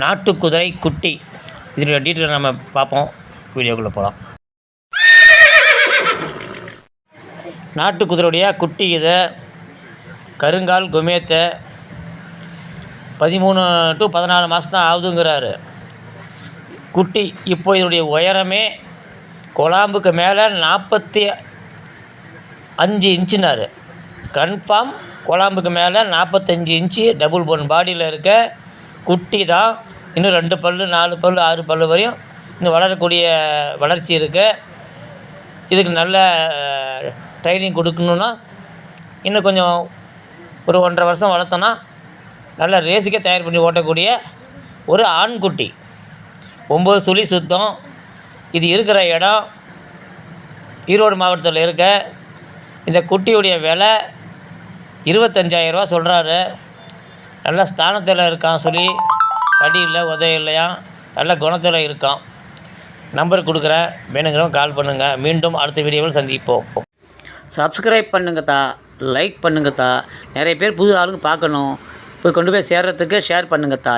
நாட்டு குதிரை குட்டி. இதனுடைய டீட்டெயில் நம்ம பார்ப்போம். வீடியோக்குள்ளே போகலாம் நாட்டு குதிரையுடைய குட்டி இது கருங்கால் குமேத்தை பதிமூணு டு பதினாலு மாதம் தான் ஆகுதுங்கிறாரு. குட்டி இப்போ இதனுடைய உயரமே குழாம்புக்கு மேலே நாற்பத்தி அஞ்சு இன்ச்சுனாரு. கன்ஃபார்ம் குழாம்புக்கு மேலே நாற்பத்தஞ்சு இன்ச்சு டபுள் போன் பாடியில் இருக்க குட்டி தான் இன்னும் ரெண்டு பல்லு நாலு பல்லு ஆறு பல்லு வரையும் இன்னும் வளரக்கூடிய வளர்ச்சி இருக்குது இதுக்கு நல்ல ட்ரைனிங் கொடுக்கணுன்னா இன்னும் கொஞ்சம் ஒரு ஒன்றரை வருஷம் வளர்த்தோன்னா நல்ல ரேஸுக்கே தயார் பண்ணி ஓட்டக்கூடிய ஒரு ஆண்குட்டி. ஒம்பது சுழி சுத்தம். இது இருக்கிற இடம். ஈரோடு மாவட்டத்தில் இருக்க. இந்த குட்டியுடைய விலை இருபத்தஞ்சாயிரரூவா சொல்கிறாரு நல்ல ஸ்தானத்தில் இருக்கான் சொல்லி அடி இல்லை உதவி இல்லையா நல்ல குணத்தில் இருக்கான். நம்பர் கொடுக்குறேன் வேணுங்கிறவங்க கால் பண்ணுங்கள் மீண்டும் அடுத்த வீடியோவில் சந்திப்போம். சப்ஸ்கிரைப் பண்ணுங்கத்தா லைக் பண்ணுங்கத்தா நிறைய பேர் புது ஆளுங்க பார்க்கணும். போய் கொண்டு போய் சேர்கிறதுக்கு ஷேர் பண்ணுங்கத்தா